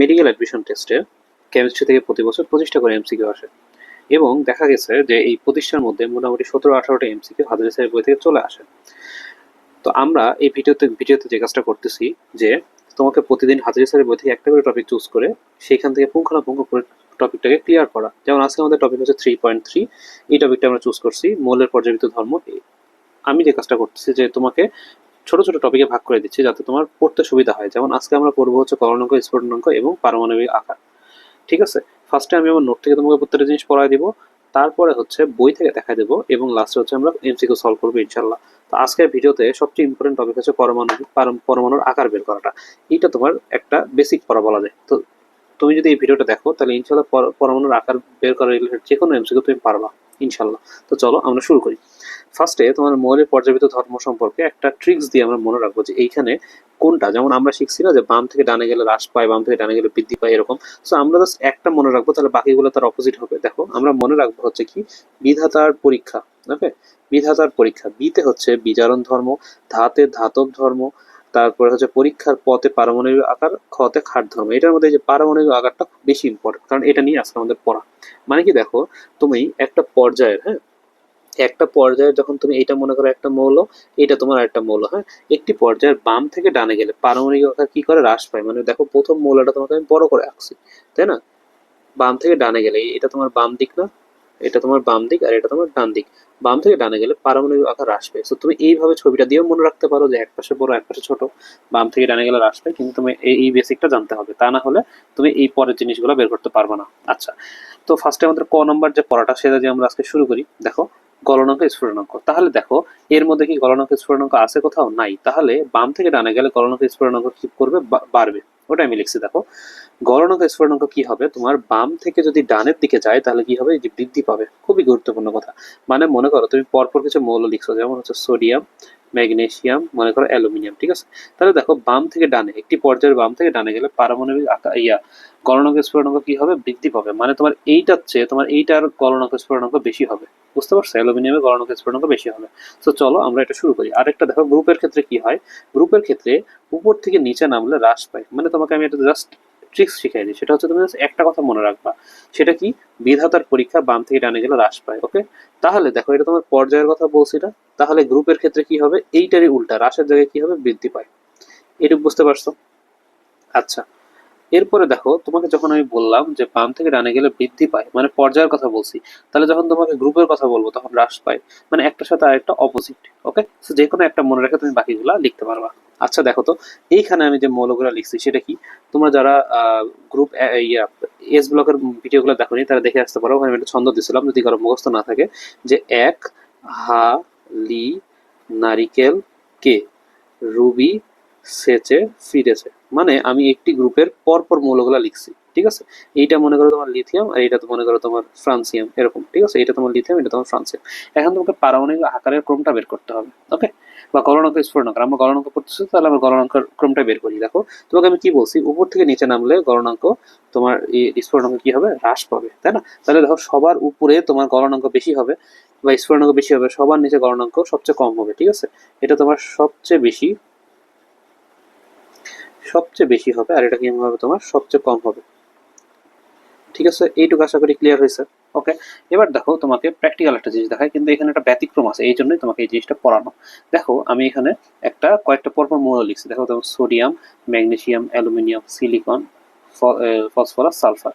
Medical admission টেস্টে chemistry থেকে প্রতি বছর পঁচিশটা করে এমসিকিউ আসে। এবং দেখা গেছে যে এই প্রতিষ্ঠার মধ্যে মোটামুটি সতেরো আঠারোটা এমসিকিউ হাজার স্যারের বই থেকে চলে আসে। তো আমরা এই ভিডিওতে ভিডিওতে যে কাজটা করতেছি যে তোমাকে প্রতিদিন হাজারি স্যারের বই থেকে একটা করে টপিক চুজ করে সেইখান থেকে পুঙ্খানুপুঙ্খ করে টপিকটাকে ক্লিয়ার করা। যেমন আজকে আমাদের টপিক হচ্ছে থ্রি পয়েন্ট থ্রি এই টপিকটা আমরা চুজ করছি, মৌলের পর্যাবৃত ধর্ম। আমি যে কাজটা করতেছি যে তোমাকে ছোট ছোট টপিকে ভাগ করে দিচ্ছি যাতে তোমার পড়তে সুবিধা হয়। যেমন আজকে আমরা পড়ব হচ্ছে করণাঙ্ক স্ফুটনাঙ্ক এবং পারমাণবিক আকার। ঠিক আছে? ফার্স্টে আমি আমার নোট থেকে তোমাকে প্রত্যেকটা জিনিস পড়াই দিব। তারপরে হচ্ছে বই থেকে দেখা দেবো এবং লাস্টে হচ্ছে আমরা এমসিকিউ সলভ করব ইনশাল্লাহ তো আজকের ভিডিওতে সবচেয়ে ইম্পর্টেন্ট টপিক হচ্ছে পরমাণু পারম- পরমাণুর আকার বের করাটা। এটা তোমার একটা বেসিক পড়া বলা যায়। তো তুমি যদি এই ভিডিওটা দেখো, তাহলে ইনশাল্লাহ পর- পরমাণুর আকার বের করা রিলেটেড যে কোনো এমসিকিউ তুমি পারবা ইনশাল্লাহ তো চলো আমরা শুরু করি। ফার্স্টে তোমার মৌলের পর্যাবৃত ধর্ম সম্পর্কে একটা ট্রিক্স দিয়ে আমরা মনে রাখব যে এইখানে কোনটা? যেমন আমরা শিখছি না যে বাম থেকে ডানে গেলে হ্রাস পায়, বাম থেকে ডানে গেলে বৃদ্ধি পায়, এরকম। সো আমরা জাস্ট একটা মনে রাখব, তাহলে বাকিগুলো তার অপোজিট হবে। দেখো, আমরা মনে রাখব হচ্ছে কি, বিধাতার পরীক্ষা ওকে বিধাতার পরীক্ষা বিতে হচ্ছে বিজারণ ধর্ম, ধাতে ধাতব ধর্ম, তারপরে হচ্ছে পরীক্ষার পথে পারমাণবিক আকার খতে খাট ধর্ম। এটার মধ্যে যে পারমাণবিক আকারটা বেশি ইম্পর্টেন্ট কারণ এটা নিয়ে আজকে আমাদের পড়া। মানে কি দেখো, তুমি একটা পর্যায়ের হ্যাঁ? একটা পর্যায়ে যখন তুমি এটা মনে করো একটা মৌল এটা তোমার একটা মৌল হ্যাঁ? একটি পর্যায়ের বাম থেকে ডানে গেলে পারমাণবিক আকার কি করে? হ্রাস পায়। মানে দেখো প্রথম মৌলটা তোমাকে আমি বড় করে আঁকছি, তাই না? বাম থেকে ডানে গেলে এটা তোমার বাম দিক না? এটা তোমার বাম দিক আর এটা তোমার ডান দিক। বাম থেকে ডানে গেলে পারমাণবিক আকার হ্রাস পায়। তো তুমি এইভাবে ছবিটা দিয়েও মনে রাখতে পারো যে এক পাশে বড়, এক পাশে ছোট, বাম থেকে ডানে গেলে হ্রাস পায়। কিন্তু তুমি এই এই বেসিকটা জানতে হবে। তা না হলে তুমি এই পরের জিনিসগুলো বের করতে পারবে না। আচ্ছা তো ফার্স্টে আমাদের ক নম্বর যে পড়াটা, সেটা দিয়ে আমরা আজকে শুরু করি, দেখো। গলনাঙ্ক স্ফুটনাঙ্ক তাহলে দেখো, এর মধ্যে কি গলনাঙ্ক স্ফুটনাঙ্ক আছে কোথাও? নাই। তাহলে বাম থেকে ডানে গেলে গলনাঙ্ক স্ফুটনাঙ্ক কি করবে? বাড়বে। ওটা আমি লিখছি, দেখো। গলনাঙ্ক স্ফুটনাঙ্ক কি হবে? তোমার বাম থেকে যদি ডানের দিকে যায়, তাহলে কি হবে? যে বৃদ্ধি পাবে। খুবই গুরুত্বপূর্ণ কথা। মানে মনে করো, তুমি পরপর কিছু মৌল লিখছো, যেমন হচ্ছে সোডিয়াম, ম্যাগনেসিয়াম, মনে করো অ্যালুমিনিয়াম, ঠিক আছে? তাহলে দেখো, বাম থেকে ডানে, একটি পর্যায়ের বাম থেকে ডানে গেলে পারমাণবিক ইয়া গলনাঙ্ক স্ফুটনাঙ্ক কি হবে? বৃদ্ধি পাবে। মানে তোমার এইটার চেয়ে, তোমার এইটার গলনাঙ্ক স্ফুটনাঙ্ক বেশি হবে। বুঝতে পারছ? অ্যালুমিনিয়ামের গলনাঙ্ক স্ফুটনাঙ্ক বেশি হবে। তো চলো, আমরা এটা শুরু করি। আরেকটা দেখো, গ্রুপের ক্ষেত্রে কি হয়? গ্রুপের ক্ষেত্রে উপর থেকে নিচে নামলে হ্রাস পায়। মানে তোমাকে আমি এটা জাস্ট ট্রিক্স শিখাই দিই। সেটা হচ্ছে তুমি just একটা কথা মনে রাখবা। সেটা কি? বিধাতার পরীক্ষা বাম থেকে ডানে গেলে হ্রাস পায় ওকে তাহলে দেখো, এটা তোমার পর্যায়ের কথা বলছি না তাহলে গ্রুপের ক্ষেত্রে কি হবে? এইটারই উল্টা, হ্রাসের জায়গায় কি হবে? বৃদ্ধি পায়। এটুকু বুঝতে পারছ? আচ্ছা। এরপরে দেখো, তোমাকে যখন আমি বললাম যে বাম থেকে ডানে গেলে বৃদ্ধি পায় মানে পর্যায়ের কথা বলছি, তাহলে যখন তোমাকে গ্রুপের কথা বলব, তখন হ্রাস পায়। মানে একটার সাথে আরেকটা অপোজিট ওকে যে কোনো একটা মনে রেখে তুমি বাকিগুলা লিখতে পারবা। আচ্ছা দেখো তো, এইখানে আমি যে মৌলগুলো লিখছি, সেটা কি? তোমরা যারা গ্রুপ ইয়া এস ব্লকের ভিডিওগুলো দেখোনি, তারা দেখে আসতে পারো, আমি একটা ছন্দ দিয়েছিলাম যদি কারও মুখস্থ না থাকে, যে এক, হা, লি, নারিকেল, কে? রুবি, সেচে ফিরেছে মানে আমি একটি গ্রুপের পরপর মৌলগুলো লিখছি। ঠিক আছে? এইটা মনে করো তোমার লিথিয়াম আর এইটা তো মনে করো তোমার ফ্রান্সিয়াম এরকম, ঠিক আছে? এটা তোমার লিথিয়াম এটা তোমার ফ্রান্সিয়াম এখন তোমাকে পারমাণবিক আকারের ক্রমটা বের করতে হবে ওকে বা গলনাঙ্ক স্ফুটনাঙ্ক আমরা গলনাঙ্ক করতেছি, তাহলে আমরা গলনাঙ্কের ক্রমটা বের করি। দেখো, তোমাকে আমি কি বলছি? উপর থেকে নিচে নামলে গলনাঙ্ক তোমার এই স্ফুটনাঙ্ক কি হবে? হ্রাস পাবে, তাই না? তাহলে দেখো, সবার উপরে তোমার গলনাঙ্ক বেশি হবে বা স্ফুটনাঙ্ক বেশি হবে, সবার নিচে গলনাঙ্ক সবচেয়ে কম হবে, ঠিক আছে? এটা তোমার সবচেয়ে বেশি সবচেয়ে বেশি হবে, আর এটা কি হবে? তোমার সবচেয়ে কম হবে। ঠিক আছে? এইটুকু আশা করি ক্লিয়ার হয়েছে। ওকে এবার দেখো, তোমাকে প্র্যাকটিক্যাল একটা জিনিস দেখায় কিন্তু এখানে একটা ব্যতিক্রম আছে, এই জন্যই তোমাকে এই জিনিসটা পড়ানো। দেখো, আমি এখানে একটা কয়েকটা পরপর মৌল লিখছি। দেখো তোমার sodium magnesium aluminium silicon phosphorus, sulphur.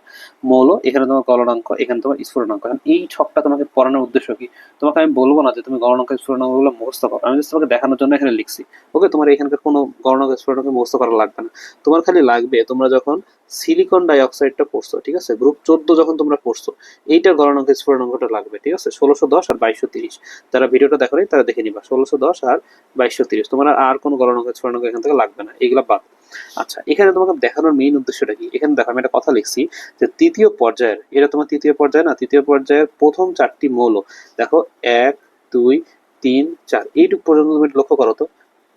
মৌল, এখানে তোমার গলনাঙ্ক, এখানে তোমার স্ফুটনাঙ্ক এই ছকটা তোমাকে পড়ানোর উদ্দেশ্য কি? তোমাকে আমি বলব না যে তুমি গলনাঙ্ক স্ফুটনাঙ্কগুলো মুখস্থ করো। আমি তোমাকে দেখানোর জন্য এখানে লিখছি। ওকে, তোমার এখানকার কোনো গলনাঙ্ক স্ফুটনাঙ্ক মুখস্থ করা লাগবে না। তোমার খালি লাগবে তোমরা যখন সিলিকন ডাইঅক্সাইডটা পড়ছো, ঠিক আছে? গ্রুপ চোদ্দ যখন তোমরা পড়ছো এইটার গলনাঙ্ক স্ফুটনাঙ্কটা লাগবে, ঠিক আছে? ষোলোশো দশ আর বাইশশো তিরিশ। যারা ভিডিওটা দেখো তারা দেখে নিবা। ষোলোশো দশ আর বাইশশো তিরিশ। তোমার আর কোনো গলনাঙ্ক স্ফুটনাঙ্ক এখান থেকে লাগবে না। এগুলা বাদ। আচ্ছা এখানে তোমাকে দেখানোর মেইন উদ্দেশ্যটা কি? এখানে দেখো, আমি একটা কথা লিখছি যে তৃতীয় পর্যায়ের, এটা তোমার তৃতীয় পর্যায় না? তৃতীয় পর্যায়ের প্রথম চারটি মৌল। দেখো, এক, দুই, তিন, চার। এইটুকু পর্যন্ত তুমি লক্ষ্য করো তো।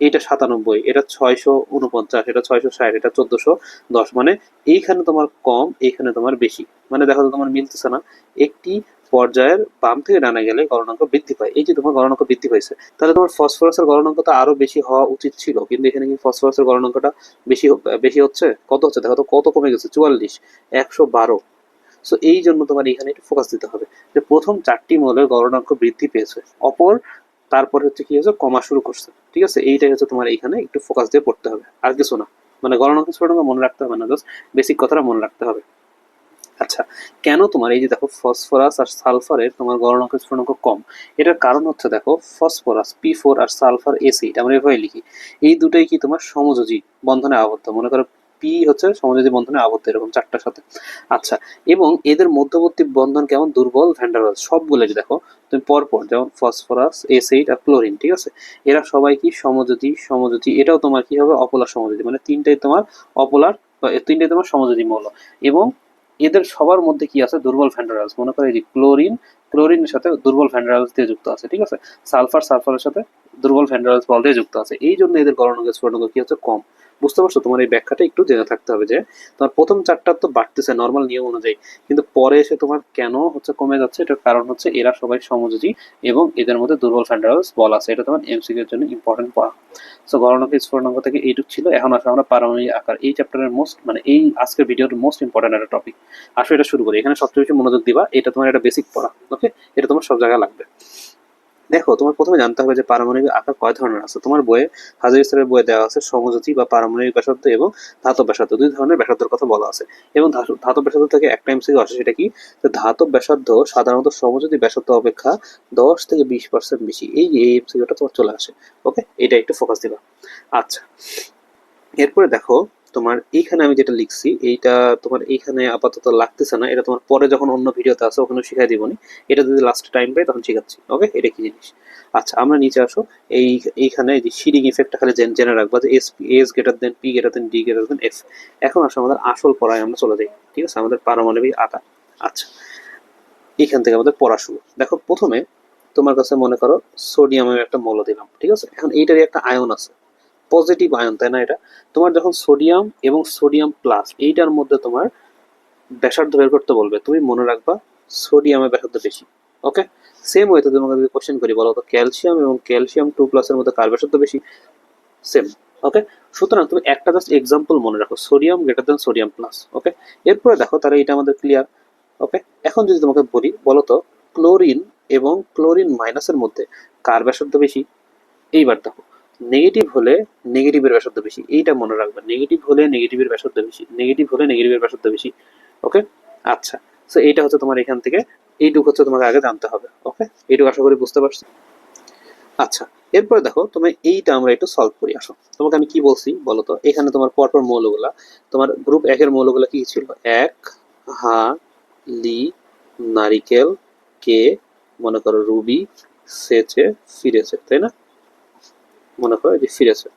এটা সাতানব্বই, এটা ছয়শো উনপঞ্চাশ এটা ছয়শো ষাট, এটা চোদ্দশো দশ। মানে এইখানে তোমার কম, এইখানে তোমার বেশি। মানে দেখো তোমার মিলতেছে না। একটি পর্যায়ের বাম থেকে ডানে গেলে গলনাঙ্ক বৃদ্ধি পায়। এই যে তোমার গলনাঙ্ক বৃদ্ধি পাইছে, তাহলে তোমার ফসফরাসের গলনাঙ্ক তো আরও বেশি হওয়া উচিত ছিল। কিন্তু এখানে কি ফসফরাসের গলনাঙ্কটা বেশি বেশি হচ্ছে? কত হচ্ছে? দেখো তো, কত কমে গেছে? চুয়াল্লিশ, একশো বারো। সো এই জন্য তোমার এখানে একটু ফোকাস দিতে হবে যে প্রথম চারটি মৌলের গলনাঙ্ক বৃদ্ধি পেয়েছে। অপর, তারপরে হচ্ছে কি হয়েছে? কমা শুরু করছে। ঠিক আছে? এইটাই হচ্ছে তোমার এখানে একটু ফোকাস দিয়ে পড়তে হবে। আর কিছু না। মানে গলনাঙ্ক ছোটাঙ্ক মনে রাখতে হবে না জাস্ট বেসিক কথাটা মনে রাখতে হবে। আচ্ছা কেন তোমার এই যে দেখো ফসফরাস আর সালফারের তোমার গলনাঙ্ক ছোটাঙ্ক কম? এটার কারণ হচ্ছে দেখো ফসফরাস পি ফোর আর সালফার এসিড আমরা এভাবে লিখি। এই দুটোই কি তোমার সমযোজী বন্ধনে আবদ্ধ? মনে করো পি হচ্ছে সমযোজী বন্ধনে আবদ্ধ, এরকম চারটার সাথে। আচ্ছা এবং এদের মধ্যবর্তী বন্ধন কেমন? দুর্বল ভ্যান্ডারওয়াল সবগুলো যে দেখো, তুমি পরপর যেমন ফসফরাস এসিড আর ক্লোরিন, ঠিক আছে? এরা সবাই কি সমযোজী? সমযোজী, এটাও তোমার কি হবে? অপলার সমযোজী মানে তিনটাই তোমার অপলার, তিনটাই তোমার সমযোজী মৌল। এবং এদের সবার মধ্যে কি আছে? দুর্বল ভ্যান্ডারালস মনে করে যে ক্লোরিন, ক্লোরিনের সাথে দুর্বল ভ্যান্ডারালস দিয়ে যুক্ত আছে, ঠিক আছে? সালফার, সালফারের সাথে দুর্বল ভ্যান্ডারালস বল দিয়ে যুক্ত আছে। এই জন্য এদের গরণ স্ফুটনাঙ্ক কি হচ্ছে? কম। বুঝতে পারছ? তোমার এই ব্যাখ্যাটা একটু জেনে থাকতে হবে যে, তোমার প্রথম চারটা তো বাড়তেছে নর্মাল নিয়ম অনুযায়ী। কিন্তু পরে এসে তোমার কেন হচ্ছে কমে যাচ্ছে? এটার কারণ হচ্ছে এরা সবাই সমযোজী এবং এদের মধ্যে দুর্বল ফ্যান্ডারালস বল আছে। এটা তোমার এমসিকিউ এর জন্য ইম্পর্টেন্ট পড়া। সো গণনাঙ্ক স্ফুটনাঙ্ক থেকে এইটুক ছিল। এখন আসলে আমরা পারমাণবিক আকার। এই চ্যাপ্টারের মোস্ট মানে এই আজকের ভিডিওর মোস্ট ইম্পর্টেন্ট একটা টপিক আসলে এটা শুরু করি। এখানে সবচেয়ে বেশি মনোযোগ দিবা। এটা তোমার একটা বেসিক পড়া। ওকে এটা তোমার সব জায়গায় লাগবে। দেখো, তোমার প্রথমে জানতে হবে যে পারমাণবিক আকার কয় ধরনের আছে। তোমার বইয়ে হাজার স্তরের বইয়ে দেওয়া আছে সমযোজী বা পারমাণবিক ব্যাসার্ধ এবং ধাতব ব্যাসার্ধ। দুই ধরনের ব্যাসার্ধের কথা বলা আছে। এবং ধাতব- ব্যাসার্ধ থেকে একটা এমসিকিউ আসে সেটা কি? যে ধাতব ব্যাসার্ধ সাধারণত সমযোজী ব্যাসার্ধ অপেক্ষা দশ থেকে বিশ পার্সেন্ট বেশি। এই যে এই এমসিকিউটা তোমার চলে আসে। ওকে এটা একটু ফোকাস দিবা। আচ্ছা। এরপরে দেখো তোমার এইখানে আমি যেটা লিখছি, এইটা তোমার এইখানে আপাতত লাগতেছে না। এটা তোমার পরে যখন অন্য ভিডিওতে আছে ওখানে শিখাই দিবনি এটা যদি লাস্ট টাইম পাই, তখন শিখাচ্ছি ওকে এটা কি জিনিস? আচ্ছা আমরা নিচে আসো। এই, এইখানে যে শিডিং ইফেক্টটা খালি জেন- রাখবা যে S S greater than P greater than D greater than F এখন আসো আমাদের আসল পড়ায়, আমরা চলে যাই। ঠিক আছে? আমাদের পারমাণবিক আকার। আচ্ছা এখান থেকে আমাদের পড়া শুরু। দেখো, প্রথমে তোমার কাছে মনে করো সোডিয়ামের একটা মৌল দিলাম, ঠিক আছে? এখন এইটারই একটা আয়ন আছে। পজিটিভ আয়ন তাই না এটা? তোমার যখন সোডিয়াম এবং সোডিয়াম প্লাস এইটার মধ্যে তোমার ব্যাসার্ধ বের করতে বলবে, তুমি মনে রাখবা সোডিয়ামের ব্যাসার্ধ বেশি ওকে সেম ওয়েতে তোমাকে যদি কোশ্চেন করি, বলো তো ক্যালসিয়াম এবং ক্যালসিয়াম টু প্লাসের মধ্যে কার ব্যাসার্ধ বেশি? সেম ওকে সুতরাং তুমি একটা জাস্ট এক্সাম্পল মনে রাখো sodium greater than sodium plus okay এরপরে দেখো তাহলে এটা আমাদের ক্লিয়ার ওকে এখন যদি তোমাকে বলি, বলো তো ক্লোরিন এবং ক্লোরিন মাইনাসের মধ্যে কার ব্যাসার্ধ বেশি? এইবার দেখো নেগেটিভ হলে নেগেটিভের ব্যাসার্ধ বেশি। এইটা মনে রাখবে। নেগেটিভ হলে নেগেটিভের ব্যাসার্ধ বেশি। নেগেটিভ হলে নেগেটিভের ব্যাসার্ধ বেশি। ওকে আচ্ছা। সো এইটা হচ্ছে তোমার এখান থেকে। এইটুকু হচ্ছে তোমাকে আগে জানতে হবে। ওকে এইটুকু আশা করি বুঝতে পারছ? আচ্ছা। এরপরে দেখো, তুমি এইটা আমরা একটু সলভ করি। আসো। তোমাকে আমি কি বলছি বলো তো? এখানে তোমার পরপর মৌলগুলা। তোমার গ্রুপ একের মৌলগুলা কি ছিল? এক, হা, লি, নারিকেল, কে, মনে করো, রুবি, সেচে ফিরেছে তাই না? মনে করো যে ফিরেছে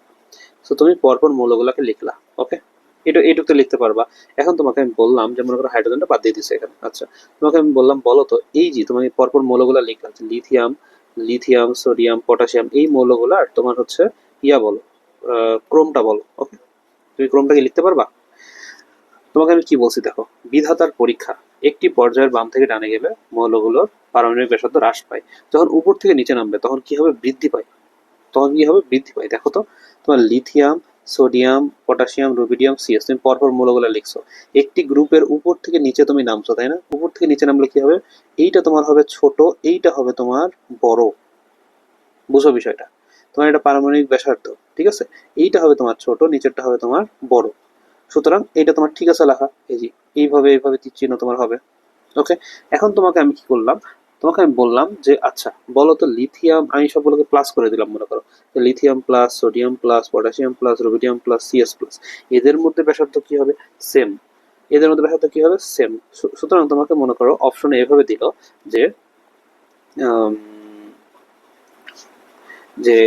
তো তুমি পরপর মৌলগুলোকে লিখলা ওকে এটা এইটুকু লিখতে পারবা। এখন তোমাকে আমি বললাম যে, মনে করো হাইড্রোজেনটা বাদ দিয়ে দিছে এখানে আচ্ছা। তোমাকে আমি বললাম, বলো তো, এই যে তুমি পরপর মৌলগুলো লিখলা, যে লিথিয়াম লিথিয়াম সোডিয়াম পটাশিয়াম এই মৌলগুলো আর তোমার হচ্ছে ইয়া বলো ক্রোমটা বলো ওকে তুমি ক্রোমটাকে লিখতে পারবা? তোমাকে আমি কি বলছি, দেখো, বিধাতার পরীক্ষা, একটি পর্যায়ের বাম থেকে ডানে গেলে মৌলগুলোর পারমাণবিক ব্যাসার্ধ হ্রাস পায়। যখন উপর থেকে নিচে নামবে, তখন কি হবে? বৃদ্ধি পায়। তখন কি হবে? বৃদ্ধি পায়। দেখো তো, তোমার lithium sodium potassium rubidium CS তুমি পরপর মৌলগুলো লিখছো। একটি গ্রুপের উপর থেকে নিচে তুমি নামছো, তাই না? উপর থেকে নিচে নামলে কি হবে? এইটা তোমার হবে ছোট, এইটা হবে তোমার বড়। বুঝো বিষয়টা? তোমার এটা পারমাণবিক ব্যাসার্ধ, ঠিক আছে? এইটা হবে তোমার ছোট, নিচেরটা হবে তোমার বড়। সুতরাং এটা তোমার ঠিক আছে লেখা। এই যে, এইভাবে এইভাবে চিহ্ন তোমার হবে। ওকে এখন তোমাকে আমি কি করলাম? তোমাকে আমি বললাম যে আচ্ছা বলো তো লিথিয়াম আমি সবগুলোকে প্লাস করে দিলাম, মনে করো। Lithium plus sodium plus potassium plus rubidium plus CS plus এদের মধ্যে ব্যাসার্ধ কি হবে? সেম এদের মধ্যে ব্যাসার্ধ কি হবে? সেম সুতরাং তোমাকে মনে করো অপশনে এভাবে দিল যে যে,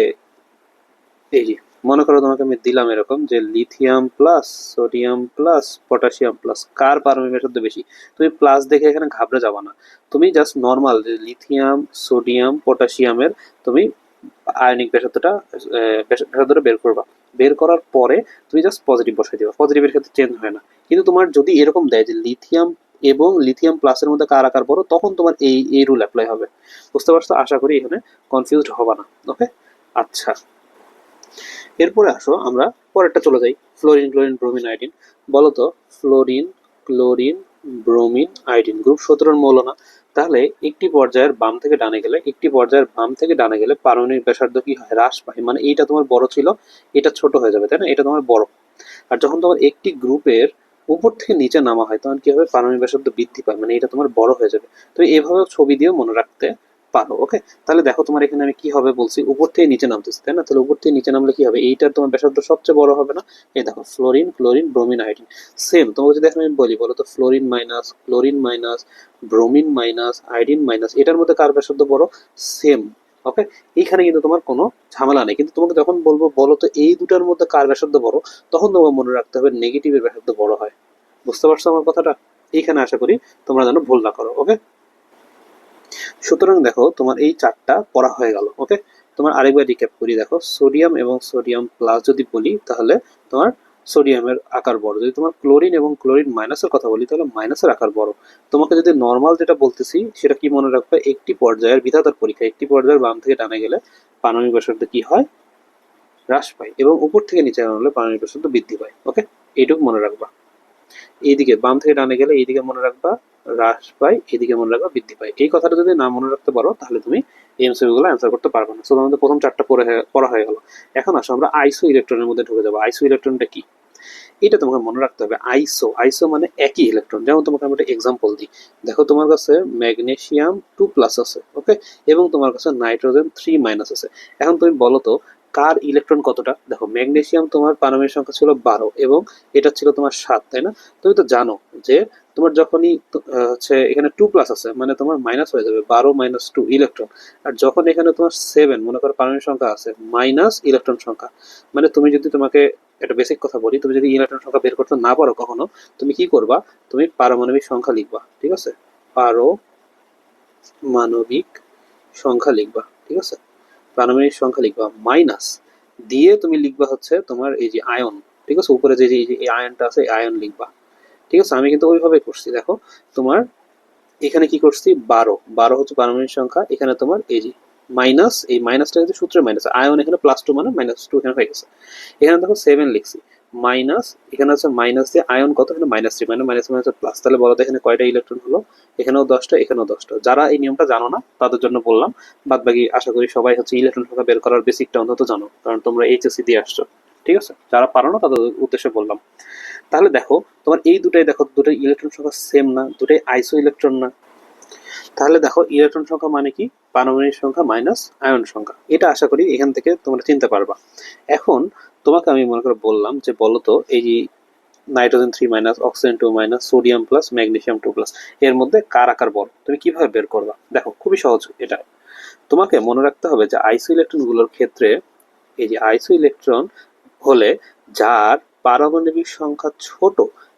এই মনে করো তোমাকে আমি দিলাম এরকম যে lithium plus sodium plus potassium plus কার পারমাণবিক ব্যাসার্ধ বেশি? তুমি প্লাস দেখে এখানে ঘাবড়ে যাবা না। তুমি জাস্ট নর্মাল যে লিথিয়াম সোডিয়াম পটাশিয়ামের তুমি আয়নিক ব্যাসার্ধটা আহ, বের করবা। বের করার পরে তুমি জাস্ট পজিটিভ বসাই দিবা। পজিটিভের ক্ষেত্রে চেঞ্জ হয় না। কিন্তু তোমার যদি এরকম দেয় যে লিথিয়াম এবং লিথিয়াম প্লাসের মধ্যে কার আকার বড় তখন তোমার এই এই রুল অ্যাপ্লাই হবে। বুঝতে পারছ? আশা করি এখানে কনফিউজড হবে না। ওকে আচ্ছা। এরপরে আসো, আমরা পরেরটা চলে যাই। Fluorine, chlorine, bromine, iodine. বলো তো, fluorine, chlorine, bromine, iodine group সতেরোর মৌল না? তাহলে একটি পর্যায়ের বাম থেকে ডানে গেলে, একটি পর্যায়ের বাম থেকে ডানে গেলে পারমাণবিক ব্যাসার্ধ কি হয়? হ্রাস পায়। মানে এইটা তোমার বড় ছিল, এটা ছোট হয়ে যাবে, তাই না? এটা তোমার বড়। আর যখন তোমার একটি গ্রুপের উপর থেকে নিচে নামা হয়, তখন কি হবে? পারমাণবিক ব্যাসার্ধ বৃদ্ধি পায়। মানে এটা তোমার বড় হয়ে যাবে। তো এভাবে ছবি দিয়েও মনে রাখতে পারো ওকে তাহলে দেখো তোমার এখানে আমি কি হবে বলছি, উপর থেকে নিচে নামতেছি, তাই না? তাহলে উপর থেকে নিচে নামলে কি হবে? এইটার তোমার ব্যাসার্ধ সবচেয়ে বড় হবে না? এই দেখো fluorine chlorine bromine iodine same তোমাকে যদি এখন আমি বলি, বলো তো fluorine minus chlorine minus bromine minus iodine minus এটার মধ্যে কার ব্যাসার্ধ বড়? সেম ওকে এইখানে কিন্তু তোমার কোনো ঝামেলা নেই। কিন্তু তোমাকে যখন বলব, বলো তো, এই দুটার মধ্যে কার ব্যাসার্ধ বড়? তখন তোমাকে মনে রাখতে হবে নেগেটিভের ব্যাসার্ধ বড় হয়। বুঝতে পারছ আমার কথাটা? এইখানে আশা করি তোমরা যেন ভুল না করো ওকে সুতরাং দেখো, তোমার এই চারটা পড়া হয়ে গেল ওকে তোমার আরেকবার রিক্যাপ করি, দেখো সোডিয়াম এবং সোডিয়াম প্লাস যদি বলি, তাহলে তোমার সোডিয়ামের আকার বড়। যদি তোমার ক্লোরিন এবং ক্লোরিন মাইনাসের কথা বলি, তাহলে মাইনাসের আকার বড়। তোমাকে যদি নর্মাল যেটা বলতেছি, সেটা কি মনে রাখবে? একটি পর্যায়ের বিধাতার পরীক্ষা, একটি পর্যায়ের বাম থেকে ডানে গেলে পারমাণবিক ব্যাসার্ধ কি হয়? হ্রাস পায় এবং উপর থেকে নিচে নামলে পারমাণবিক ব্যাসার্ধ বৃদ্ধি পায় ওকে এইটুকু মনে রাখবা। এইদিকে বাম থেকে ডানে গেলে এইদিকে মনে রাখবা, হ্রাস পায় এদিকে মনে রাখবা বৃদ্ধি পায়। এই কথাটা যদি না মনে রাখতে পারো, তাহলে তুমি এমসিকিউ গুলো অ্যান্সার করতে পারবে না। সো আমাদের প্রথম চারটা পড়ে পড়া হয়ে গেল। এখন আসো আমরা আইসো ইলেকট্রনের মধ্যে ঢুকে যাব। আইসো ইলেকট্রনটা কি? এটা তোমাকে মনে রাখতে হবে। আইসো আইসো মানে একই ইলেকট্রন। যেমন তোমাকে আমি একটা এক্সাম্পল দিই। দেখো তোমার কাছে ম্যাগনেসিয়াম টু প্লাস আছে ওকে এবং তোমার কাছে নাইট্রোজেন থ্রি মাইনাস আছে। এখন তুমি বলো তো কার ইলেকট্রন কতটা? দেখো ম্যাগনেসিয়াম তোমার পারমাণবিক সংখ্যা ছিল বারো এবং এটা ছিল তোমার সাত, তাই না? তুমি তো জানো যে তোমার যখনই হচ্ছে এখানে টু প্লাস আছে মানে তোমার মাইনাস হয়ে যাবে, বারো মাইনাস টু ইলেকট্রন আর যখন এখানে তোমার সেভেন মনে করো পারমাণবিক সংখ্যা আছে মাইনাস ইলেকট্রন সংখ্যা মানে তুমি যদি তোমাকে একটা বেসিক কথা বলি, তুমি যদি ইলেকট্রন সংখ্যা বের করতে না পারো কখনো, তুমি কি করবা? তুমি পারমাণবিক সংখ্যা লিখবা, ঠিক আছে? পারমাণবিক সংখ্যা লিখবা, ঠিক আছে? পারমাণবিক সংখ্যা লিখবা মাইনাস দিয়ে তুমি লিখবা হচ্ছে তোমার এই যে আয়ন ঠিক আছে? উপরে যে এই আয়নটা আছে, এই আয়ন লিখবা। ঠিক আছে? আমি কিন্তু ওইভাবে করছি, দেখো। তোমার এখানে কি করছি? বারো। বারো হচ্ছে পারমাণবিক সংখ্যা। এখানে তোমার এই যে মাইনাস এই মাইনাসটা কিন্তু সূত্রে মাইনাস আয়ন এখানে প্লাস টু মানে মাইনাস টু এখানে হয়ে গেছে। এখানে দেখো সেভেন লিখছি। মাইনাস, এখানে আছে মাইনাস দিয়ে আয়ন কত? এখানে মাইনাস থ্রি মানে মাইনাস মাইনাস প্লাস তাহলে বলো তো এখানে কয়টা ইলেকট্রন হলো? এখানেও দশটা এখানেও দশটা। যারা এই নিয়মটা জানো না, তাদের জন্য বললাম। বাদ বাকি আশা করি সবাই হচ্ছে ইলেকট্রন সংখ্যা বের করার বেসিকটা অন্তত জানো, কারণ তোমরা এইচএসসি দিয়ে আসছো। ঠিক আছে? যারা পারো না, তাদের উদ্দেশ্যে বললাম। তাহলে দেখো, তোমার এই দুটাই দেখো, দুটাই ইলেকট্রন সংখ্যা সেম না, দুটাই আইসো ইলেকট্রন না। তাহলে দেখো ইলেকট্রন সংখ্যা মানে কি? পারমাণবিক সংখ্যা মাইনাস আয়ন সংখ্যা। এটা আশা করি এখান থেকে তোমরা চিনতে পারবা। এখন তোমাকে আমি মনে করে বললাম যে বলো তো এই যে nitrogen three minus oxygen two minus sodium plus magnesium two plus এর মধ্যে কার আকার বড় তুমি কীভাবে বের করবা? দেখো, খুবই সহজ এটা। তোমাকে মনে রাখতে হবে যে আইসো ইলেকট্রনগুলোর ক্ষেত্রে এই যে আইসো ইলেকট্রন হলে যার পারমাণবিক সংখ্যা ছোট,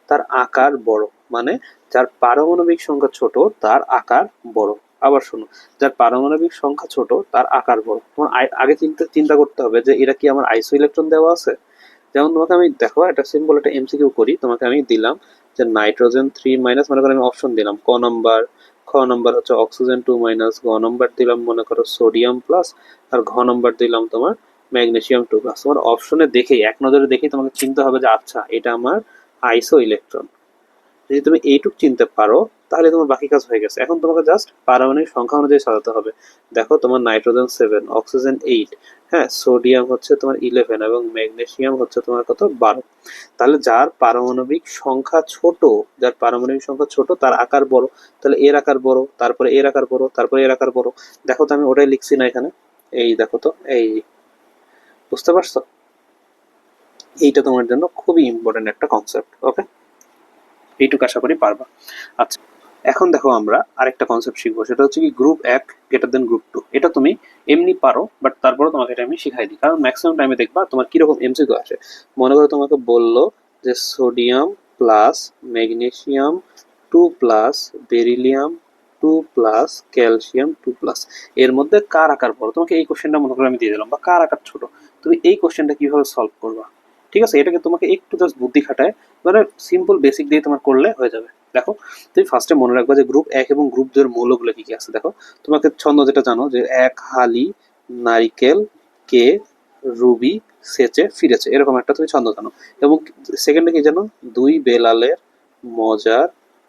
তার আকার বড়। মানে যার পারমাণবিক সংখ্যা ছোট, তার আকার বড়। আবার শোনো যার পারমাণবিক সংখ্যা ছোট, তার আকার বড়। তোমার আগে চিন্তা চিন্তা করতে হবে যে এটা কি আমার আইসো ইলেকট্রন দেওয়া আছে? যেমন তোমাকে আমি, দেখো, একটা সিম্বল একটা এমসিকিউ করি, তোমাকে আমি দিলাম যে নাইট্রোজেন থ্রি মাইনাস মনে করো আমি অপশন দিলাম, ক নাম্বার খ নাম্বার হচ্ছে অক্সিজেন টু মাইনাস গ নাম্বার দিলাম, মনে করো সোডিয়াম প্লাস আর ঘ নাম্বার দিলাম তোমার ম্যাগনেসিয়াম টু প্লাস তোমার অপশনে দেখেই, এক নজরে দেখেই তোমাকে চিনতে হবে যে আচ্ছা এটা আমার আইসো ইলেকট্রন। যদি তুমি এইটুক চিনতে পারো, তাহলে তোমার বাকি কাজ হয়ে গেছে। এখন তোমাকে জাস্ট পারমাণবিক সংখ্যা অনুযায়ী সাজাতে হবে। দেখো, তোমার নাইট্রোজেন সেভেন অক্সিজেন এইট হ্যাঁ? সোডিয়াম হচ্ছে তোমার ইলেভেন এবং ম্যাগনেসিয়াম হচ্ছে তোমার কত? বারো। তাহলে যার পারমাণবিক সংখ্যা ছোট, যার পারমাণবিক সংখ্যা ছোট, তার আকার বড়। তাহলে এর আকার বড়, তারপরে এর আকার বড়, তারপরে এর আকার বড়। দেখো তো আমি ওটাই লিখছি না এখানে। এই দেখো তো, এই। বুঝতে পারছ? এইটা তোমার জন্য খুবই ইম্পর্টেন্ট একটা কনসেপ্ট ওকে এইটুকু আশা করি পারবা। আচ্ছা এখন দেখো আমরা আরেকটা কনসেপ্ট শিখব। সেটা হচ্ছে কি গ্রুপ এক গ্রেটার দেন গ্রুপ টু এটা তুমি এমনি পারো বাট তারপরে তোমাকে এটা আমি শিখাই দিই। কারণ ম্যাক্সিমাম টাইমে দেখবা তোমার কীরকম এমসিকিউ আসে। মনে করো তোমাকে বলল যে sodium plus magnesium two plus beryllium two plus calcium two plus এর মধ্যে কার আকার বড় তোমাকে এই কোশ্চেনটা মনে করো আমি দিয়ে দিলাম, বা কার আকার ছোট? তুমি এই কোশ্চেনটা কীভাবে সলভ করবা? ঠিক আছে? এটাকে তোমাকে একটু জাস্ট বুদ্ধি খাটায় মানে সিম্পল বেসিক দিয়ে তোমার করলে হয়ে যাবে। দেখো, তুমি ফার্স্টে মনে রাখবা যে গ্রুপ এক এবং গ্রুপ দুয়ের মৌলগুলো কি কি আছে? দেখো, তোমাকে ছন্দ যেটা জানো যে এক, হালি, নারিকেল, কে, রুবি, সেচে, ফিরেছে। এরকম একটা তুমি ছন্দ জানো। এবং সেকেন্ডে কি জানো? দুই বেলালের মজার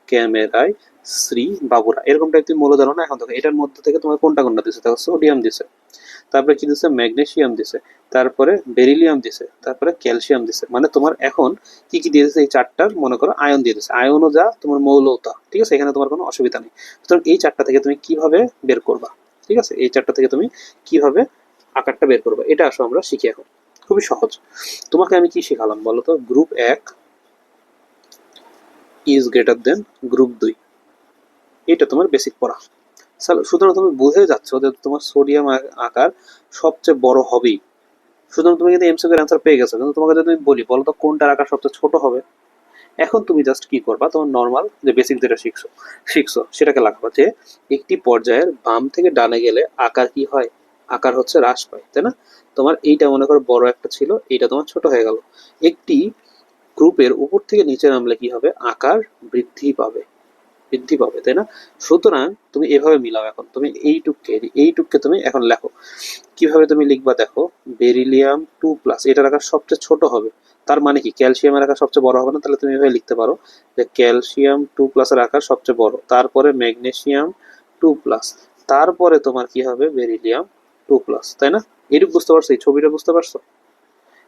ক্যামেরায় শ্রী বাবুরা। এরকম টাইপ তুমি মূল্য জানো না এখন দেখো, এটার মধ্যে থেকে তোমার কোনটা কোনটা দিছে? দেখো সোডিয়াম দিছে। তারপরে কি দিছে? দিছে। তারপরে বেরিলিয়াম দিছে। তারপরে ক্যালসিয়াম দিছে। মানে তোমার এখন কি কি দিয়ে দিছে? এই চারটার মনে করো আয়ন দিয়ে দিছে। আয়নও যা তোমার মৌলও তা, ঠিক আছে? এখানে তোমার কোনো অসুবিধা নেই। সুতরাং এই চারটা থেকে তুমি কীভাবে বের করবা? ঠিক আছে? এই চারটা থেকে তুমি কীভাবে আকারটা বের করবা? এটা আসো আমরা শিখি এখন। খুবই সহজ। তোমাকে আমি কি শেখালাম বলো তো? গ্রুপ এক ইজ গ্রেটার দেন গ্রুপ দুই। এটা তোমার বেসিক পড়া। সুতরাং তুমি বুঝে যাচ্ছ যে তোমার সোডিয়াম আকার সবচেয়ে বড় হবেই। সুতরাং তুমি কিন্তু এমসিকিউ এর অ্যান্সার পেয়ে গেছো। কিন্তু তোমাকে যদি বলি, বলো তো কোনটার আকার সবচেয়ে ছোট হবে? এখন তুমি জাস্ট কি করবা? তোমার নর্মাল যে বেসিক যেটা শিখছো শিখছো, সেটাকে লাগাবা যে একটি পর্যায়ের বাম থেকে ডানে গেলে আকার কি হয়? আকার হচ্ছে হ্রাস পায়, তাই না? তোমার এইটা মনে করো বড় একটা ছিল, এইটা তোমার ছোট হয়ে গেল। একটি গ্রুপের উপর থেকে নিচে নামলে কি হবে? আকার বৃদ্ধি পাবে। বৃদ্ধি পাবে, তাই না? সুতরাং তুমি এভাবে মিলাও এখন। তুমি এইটুককে এইটুককে তুমি এখন লেখো। কীভাবে তুমি লিখবা দেখো? Beryllium two plus. এটার আকার সবচেয়ে ছোট হবে। তার মানে কি? ক্যালসিয়ামের আকার সবচেয়ে বড় হবে না? তাহলে তুমি এভাবে লিখতে পারো যে ক্যালসিয়াম টু প্লাসের আকার সবচেয়ে বড়। তারপরে ম্যাগনেসিয়াম টু প্লাস। তারপরে তোমার কি হবে? বেরিলিয়াম টু প্লাস, তাই না? এটুকু বুঝতে পারছ? এই ছবিটা বুঝতে পারছ?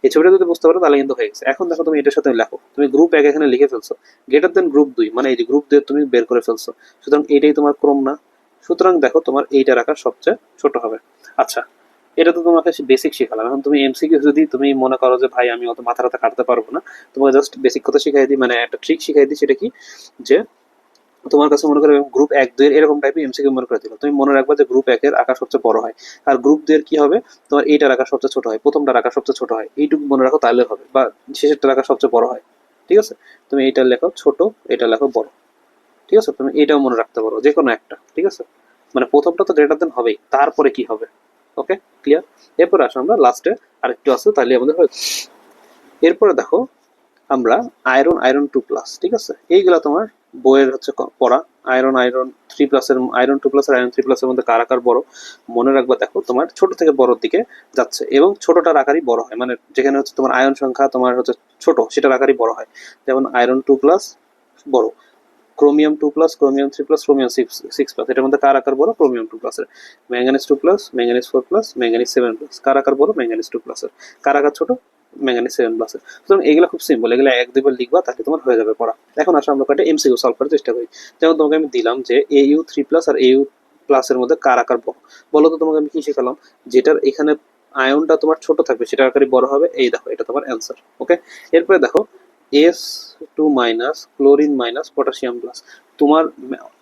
এই ছবিটা যদি বুঝতে পারো, তাহলে কিন্তু হয়ে গেছে। এখন দেখো তুমি এটার সাথে লেখো। তুমি গ্রুপ এক এখানে লিখে ফেলছো। গ্রেটার দেন গ্রুপ দুই মানে এই যে গ্রুপ দুই তুমি বের করে ফেলছো। সুতরাং এইটাই তোমার ক্রম না। সুতরাং দেখো তোমার এইটার আকার সবচেয়ে ছোট হবে। আচ্ছা এটা তো তোমাকে বেসিক শেখালাম। এখন তুমি এমসিকিউ যদি তুমি মনে করো যে, ভাই, আমি অত মাথা রাতে কাটতে পারব না, তোমাকে জাস্ট বেসিক কথা শিখাই দিই। মানে একটা ট্রিক শিখাই দিই, সেটা কি? যে তোমার কাছে মনে করো গ্রুপ এক, দুইয়ের এরকম টাইপের এমসিকিউ মনে করে দিল। তুমি মনে রাখবা যে গ্রুপ একের আকার সবচেয়ে বড় হয়। আর গ্রুপ দুইয়ের কি হবে? তোমার এইটার আকার সবচেয়ে ছোট হয়, প্রথমটার আকার সবচেয়ে ছোট হয়। এইটুকু মনে রাখো তাহলে হবে, বা শেষেরটার আকার সবচেয়ে বড় হয়। ঠিক আছে? তুমি এইটা লেখো ছোট, এটা লেখো বড়। ঠিক আছে? তুমি এইটাও মনে রাখতে পারো যে কোনো একটা। ঠিক আছে? মানে প্রথমটা তো গ্রেটার দেন হবেই, তারপরে কি হবে? ওকে ক্লিয়ার এরপরে আসো আমরা লাস্টে আরেকটু আছে তাহলে আমাদের হয়ে এরপরে দেখো আমরা আয়রন আয়রন টু প্লাস ঠিক আছে? এইগুলা তোমার বইয়ের হচ্ছে পড়া। আয়রন আয়রন থ্রি প্লাসের iron two plus iron three প্লাসের মধ্যে কার আকার বড়? মনে রাখবা দেখো, তোমার ছোট থেকে বড়র দিকে যাচ্ছে এবং ছোটটার আকারই বড় হয়। মানে যেখানে হচ্ছে তোমার আয়ন সংখ্যা তোমার হচ্ছে ছোট, সেটার আকারই বড় হয়। যেমন আয়রন টু প্লাস বড় chromium two plus chromium three plus chromium six six plus এটার মধ্যে কার আকার বড়? ক্রোমিয়াম টু প্লাসের manganese two plus manganese four plus manganese seven plus কার আকার বড়? ম্যাঙ্গানিজ টু প্লাসের কার আকার ছোট? ম্যাঙ্গানিজ সেভেন প্লাসের সুতরাং এগুলো খুব সিম্পল এগুলো এক দুইবার লিখবা, তাহলে তোমার হয়ে যাবে পড়া। এখন আসলে আমরা কয়েকটা এমসিকিউ সলভ করার চেষ্টা করি। যেমন তোমাকে আমি দিলাম যে এ ইউ থ্রি প্লাস আর এ ইউ প্লাসের মধ্যে কার আকার বড়। বলো তো তোমাকে আমি কি শেখালাম? যেটার এখানে আয়নটা তোমার ছোট থাকবে, সেটার আকারই বড় হবে, এই দেখো, এটা তোমার অ্যান্সার ওকে এরপরে দেখো S two minus chlorine minus potassium plus তোমার,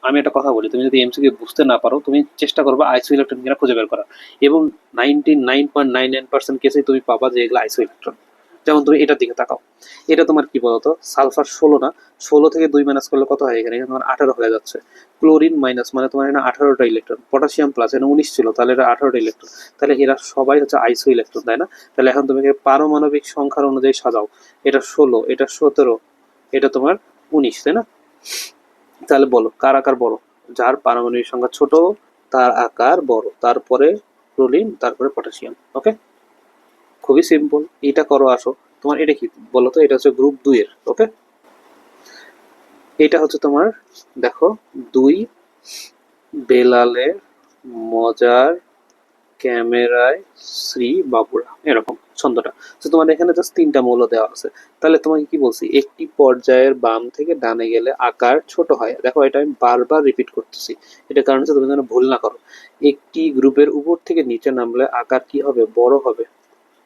আমি একটা কথা বলি, তুমি যদি এমসিকিউ বুঝতে না পারো, তুমি চেষ্টা করবে আইসো ইলেকট্রন কিনা খুঁজে বের করা এবং ninety nine point nine nine percent কেসেই তুমি পাবা যে এগুলো আইসো ইলেকট্রন যেমন তুমি এটার দিকে তাকাও। এটা তোমার কি বলতো? সালফার ষোলো না? ষোলো থেকে দুই মাইনাস করলে কত হয় এখানে? তোমার আঠারো হয়ে যাচ্ছে। ক্লোরিন মাইনাস মানে তোমার এখানে আঠারোটা ইলেকট্রন পটাশিয়াম প্লাস এখানে উনিশ ছিল, তাহলে এটা আঠারোটা ইলেকট্রন তাহলে এরা সবাই হচ্ছে আইসো ইলেকট্রন তাই না? তাহলে এখন তুমি পারমাণবিক সংখ্যার অনুযায়ী সাজাও। এটা ষোলো, এটা সতেরো, এটা তোমার উনিশ, তাই না? তাহলে বলো, কার আকার বড়? যার পারমাণবিক সংখ্যা ছোট, তার আকার বড়। তারপরে ক্লোরিন, তারপরে পটাশিয়াম, ওকে? খুবই সিম্পল। এটা করো, আসো। তোমার এটা কি? বলো তো, এটা হচ্ছে গ্রুপ দুই এর, ওকে? এটা হচ্ছে তোমার, দেখো, দুই বেলালের মজার ক্যামেরায় শ্রী বাবুরা, এরকম। ছন্দটা। তো তোমার এখানে জাস্ট তিনটা মৌল দেওয়া আছে। তাহলে তোমাকে কি বলছি? একটি পর্যায়ের বাম থেকে ডানে গেলে আকার ছোট হয়। দেখো, এটা আমি বারবার রিপিট করতেছি। এটা কারণ হচ্ছে তুমি যেন ভুল না করো। একটি গ্রুপের উপর থেকে নিচে নামলে আকার কি হবে? বড় হবে।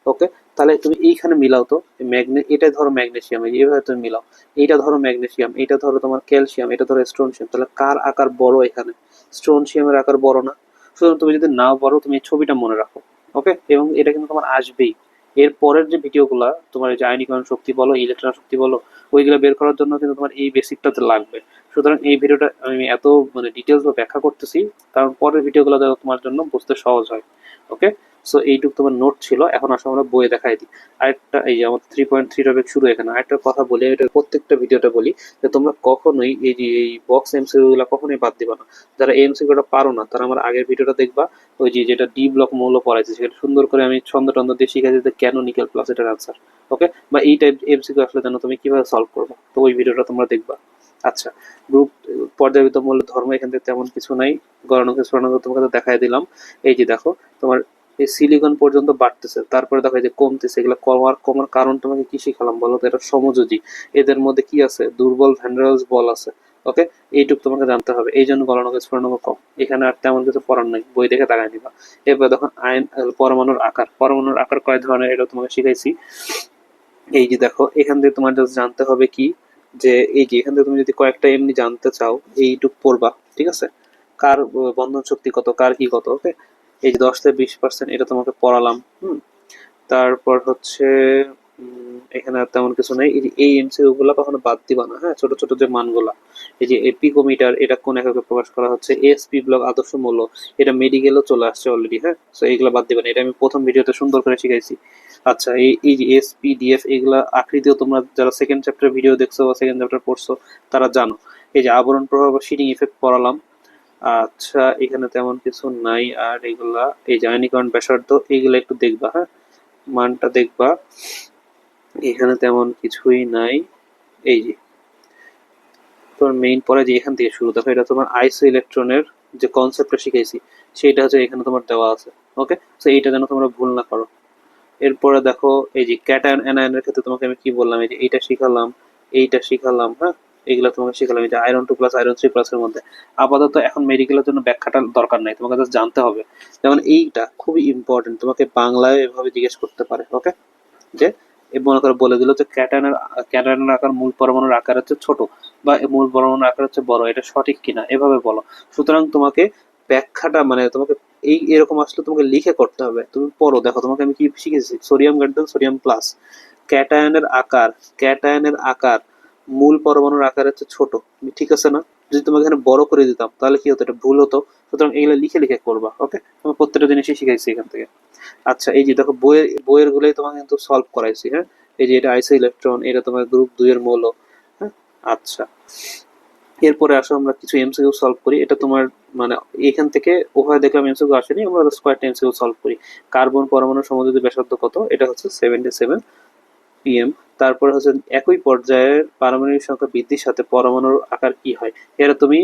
ওকে তাহলে তুমি এইখানে মিলাও তো। ম্যাগনে, এটা ধরো ম্যাগনেসিয়াম এইভাবে তুমি মিলাও। এইটা ধরো ম্যাগনেসিয়াম এটা ধরো তোমার ক্যালসিয়াম, এটা ধরো স্টোনসিয়াম তাহলে কার আকার বড় এখানে? স্টোনসিয়ামের আকার বড় না। সুতরাং তুমি যদি নাও পারো, তুমি এই ছবিটা মনে রাখো। ওকে এবং এটা কিন্তু তোমার আসবেই। এর পরের যে ভিডিওগুলো তোমার এই যে আয়নীকরণ শক্তি বলো ইলেকট্রন শক্তি বলো, ওইগুলো বের করার জন্য কিন্তু তোমার এই বেসিকটাতে লাগবে। সুতরাং এই ভিডিওটা আমি এত মানে ডিটেলস ব্যাখ্যা করতেছি, কারণ পরের ভিডিওগুলো তোমার জন্য বুঝতে সহজ হয় ওকে সো এইটুক তোমার নোট ছিল। এখন আসলে আমরা বইয়ে দেখাই দিই। আরেকটা, এই যে আমার থ্রি পয়েন্ট থ্রি টপিক শুরু এখানে। আরেকটা কথা বলি, এটা প্রত্যেকটা ভিডিওটা বলি যে তোমরা কখনোই এই যে, এই বক্স এমসিকিউ গুলো কখনোই বাদ দিবা না। যারা এই এমসিকিউটা পারো না, তারা আমার আগের ভিডিওটা দেখবা। ওই যে, যেটা ডি ব্লক মৌল পড়াইছে, সেটা সুন্দর করে আমি ছন্দ টন্দ দিয়ে শিখে যে কেন নিকেল প্লাস এটার আনসার ওকে বা এই টাইপ এমসিকিউ আসলে জানো তুমি কীভাবে সলভ করবে। তো ওই ভিডিওটা তোমরা দেখবা। আচ্ছা গ্রুপ পর্যাবৃত মূল্য ধর্ম এখান থেকে তেমন কিছু নাই। গণকে স্বর্ণক তোমাকে দেখাই দিলাম। এই যে দেখো, তোমার এই সিলিকন পর্যন্ত বাড়তেছে। তারপরে দেখো যে কমতেছে। এগুলো কমার কমার কারণ তোমাকে কি শিখালাম বলো এটা সমযোজী। এদের মধ্যে কি আছে? দুর্বল ভ্যান্ডারালস বল আছে। ওকে এইটুকু তোমাকে জানতে হবে। এই জন্য গলনক স্ফুটনক কম। এখানে আর তেমন কিছু পড়ার নাই। বই দেখে তাকায় নিবা। এরপর দেখো আইন পরমাণুর আকার। পরমাণুর আকার কয় ধরনের? এটা তোমাকে শিখাইছি। এই যে দেখো, এখান থেকে তোমার জাস্ট জানতে হবে কি? যে এই যে এখান থেকে তুমি যদি কয়েকটা এমনি জানতে চাও, এইটুক পড়বা। ঠিক আছে? কার বন্ধন শক্তি কত? কার কি কত? ওকে এই যে দশ থেকে বিশ পার্সেন্ট এটা তোমাকে পড়ালাম, হুম? তারপর হচ্ছে এখানে আর তেমন কিছু নেই। এই এই গুলো কখনো বাদ দিবা না হ্যাঁ? ছোট ছোট যে মানগুলা, এই যে এপিকোমিটার এটা কোন এককে প্রকাশ করা হচ্ছে? এসপি ব্লক আদর্শ মূল্য, এটা মেডিকেলও চলে আসছে অলরেডি হ্যাঁ? তো এইগুলো বাদ দিবা না। এটা আমি প্রথম ভিডিওতে সুন্দর করে শিখাইছি। আচ্ছা এই এই যে এসপি ডিএফ এগুলা আকৃতিও তোমরা যারা সেকেন্ড চ্যাপ্টার ভিডিও দেখছ বা সেকেন্ড চ্যাপ্টার পড়ছো, তারা জানো। এই যে আবরণ প্রভাব বা শিডিং ইফেক্ট পড়ালাম আচ্ছা এখানে তেমন কিছু নাই আর এগুলা, এই আয়নীকরণ ব্যাসার্ধ এইগুলা একটু দেখবা হ্যাঁ? মানটা দেখবা। এখানে তেমন কিছুই নাই। এই যে, তোর মেইন পরে যে এখান থেকে শুরু, দেখো এটা তোমার আইসো ইলেকট্রনের যে কনসেপ্টটা শিখাইছি, সেইটা হচ্ছে এখানে তোমার দেওয়া আছে ওকে তো এইটা যেন তোমরা ভুল না করো। এরপরে দেখো, এই যে ক্যাটায়ন অ্যানায়নের ক্ষেত্রে তোমাকে আমি কি বললাম, এই যে এইটা শিখালাম এইটা শিখালাম হ্যাঁ? এগুলো তোমাকে শিখালাম এই যে iron two plus iron three plus এর মধ্যে। আপাতত এখন মেডিকেলের জন্য ব্যাখ্যাটা দরকার নাই, তোমাকে জাস্ট জানতে হবে। যেমন এইটা খুবই ইম্পর্টেন্ট তোমাকে বাংলায় এভাবে জিজ্ঞেস করতে পারে ওকে যে মনে করে বলে দিল যে ক্যাটায়নের ক্যাটায়নের আকার মূল পরমাণুর আকার হচ্ছে ছোট বা মূল পরমাণুর আকার হচ্ছে বড়, এটা সঠিক কিনা, এভাবে বলো। সুতরাং তোমাকে ব্যাখ্যাটা মানে তোমাকে এই এরকম আসলে তোমাকে লিখে করতে হবে। তুমি পড়ো, দেখো তোমাকে আমি কি শিখেছি সোডিয়াম গার্ডেন সোডিয়াম প্লাস ক্যাটায়নের আকার ক্যাটায়নের আকার মূল পরমাণুর আকার হচ্ছে ছোট। ঠিক আছে না? যদি তোমাকে এখানে বড় করে দিতাম, তাহলে কি হতো? এটা ভুল হতো। সুতরাং এগুলো লিখে লিখে করবা ওকে আমি প্রত্যেকটা জিনিসই শিখাইছি এখান থেকে। আচ্ছা এই যে দেখো, বইয়ের বইয়ের গুলোই তোমাকে কিন্তু সলভ করাইছি হ্যাঁ? এই যে এটা আইসো ইলেকট্রন এটা তোমার গ্রুপ দুই এর মৌল হ্যাঁ? আচ্ছা। এরপরে আসো, আমরা কিছু এমসিকিউ সলভ করি। এটা তোমার মানে এখান থেকে উভয় দেখলাম এমসিকিউ আসেনি, আমরা স্কোয়ারটা এমসিকিউ সলভ করি। কার্বন পরমাণু সমযোজী ব্যাসার্ধ কত? এটা হচ্ছে সেভেন্টি সেভেন পিএম তারপরে হচ্ছে একই পর্যায়ের পারমাণবিক সংখ্যা বৃদ্ধির সাথে পরমাণুর আকার কি হয়? এটা তুমি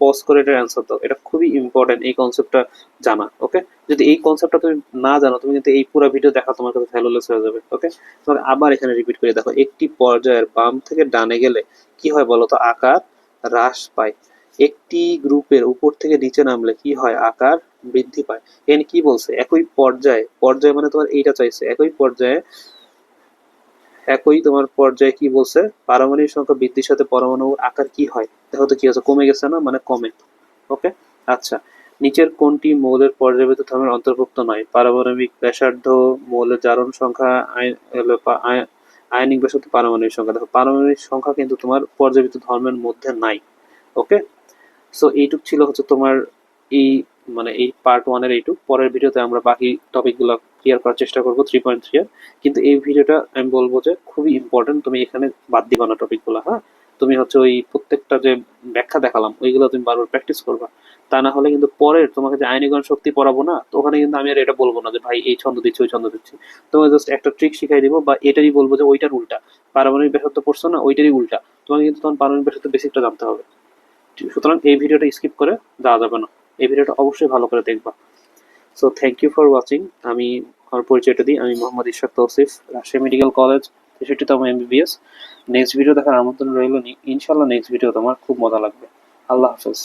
পজ করে এটার অ্যান্সার দাও। এটা খুবই ইম্পর্টেন্ট এই কনসেপ্টটা জানা ওকে যদি এই কনসেপ্টটা তুমি না জানো, তুমি কিন্তু এই পুরো ভিডিও দেখা তোমার কাছে ভ্যালুলেস হয়ে যাবে ওকে তোমাকে আবার এখানে রিপিট করে দেখো, একটি পর্যায়ের বাম থেকে ডানে গেলে কি হয় বলো তো? আকার হ্রাস পায়। একটি গ্রুপের উপর থেকে নিচে নামলে কি হয়? আকার বৃদ্ধি পায়। এখানে কি বলছে? একই পর্যায়ে পর্যায়ে মানে তোমার এইটা চাইছে, একই পর্যায়ে একই তোমার পর্যায়ে কি বলছে? পারমাণবিক সংখ্যা বৃদ্ধির সাথে পরমাণুর আকার কি হয়? দেখো তো কি হচ্ছে, কমে গেছে না? মানে কমে। ওকে আচ্ছা। নিচের কোনটি মৌলের পর্যাবৃত ধর্মের অন্তর্ভুক্ত নয়? পারমাণবিক ব্যাসার্ধ মৌলের জারণ সংখ্যা আয়নিক ব্যাসার্ধ পারমাণবিক সংখ্যা। দেখো, পারমাণবিক সংখ্যা কিন্তু তোমার পর্যাবৃত ধর্মের মধ্যে নাই। ওকে সো এইটুক ছিল হচ্ছে তোমার এই মানে এই পার্ট ওয়ানের এইটুক। পরের ভিডিওতে আমরা বাকি টপিকগুলো ক্লিয়ার করার চেষ্টা করব থ্রি পয়েন্ট থ্রি এর। কিন্তু এই ভিডিওটা আমি বলব যে খুবই ইম্পর্টেন্ট তুমি এখানে বাদ দিবা না টপিকগুলো হ্যাঁ? তুমি হচ্ছে ওই প্রত্যেকটা যে ব্যাখ্যা দেখালাম, ওইগুলো তুমি বারবার প্র্যাকটিস করবা। তা না হলে কিন্তু পরের তোমাকে যে আইনিগণ শক্তি পড়াবো না, তো ওখানে কিন্তু আমি আর এটা বলব না যে, ভাই, এই ছন্দ দিচ্ছি, ওই ছন্দ দিচ্ছি। তোমাকে জাস্ট একটা ট্রিক শিখাই দিব বা এটারই বলব যে, ওইটার উল্টা। পারমাণবিক ব্যাসার্ধ পড়ছো না, ওইটারই উল্টা। তোমাকে কিন্তু তখন পারমাণবিক ব্যাসার্ধ বেসিকটা জানতে হবে। সুতরাং এই ভিডিওটা স্কিপ করে যাওয়া যাবে না। এই ভিডিওটা অবশ্যই ভালো করে দেখবা। So thank you for watching আমি আমার পরিচয়টা দিই। আমি মোহাম্মদ ইশাক তৌসিফ, রাজশাহী মেডিকেল কলেজ তেষট্টিতম এমবিবিএস নেক্সট ভিডিও দেখার আমন্ত্রণ রইল ইনশাল্লাহ নেক্সট ভিডিও তোমার খুব মজা লাগবে। আল্লাহ হাফেজ।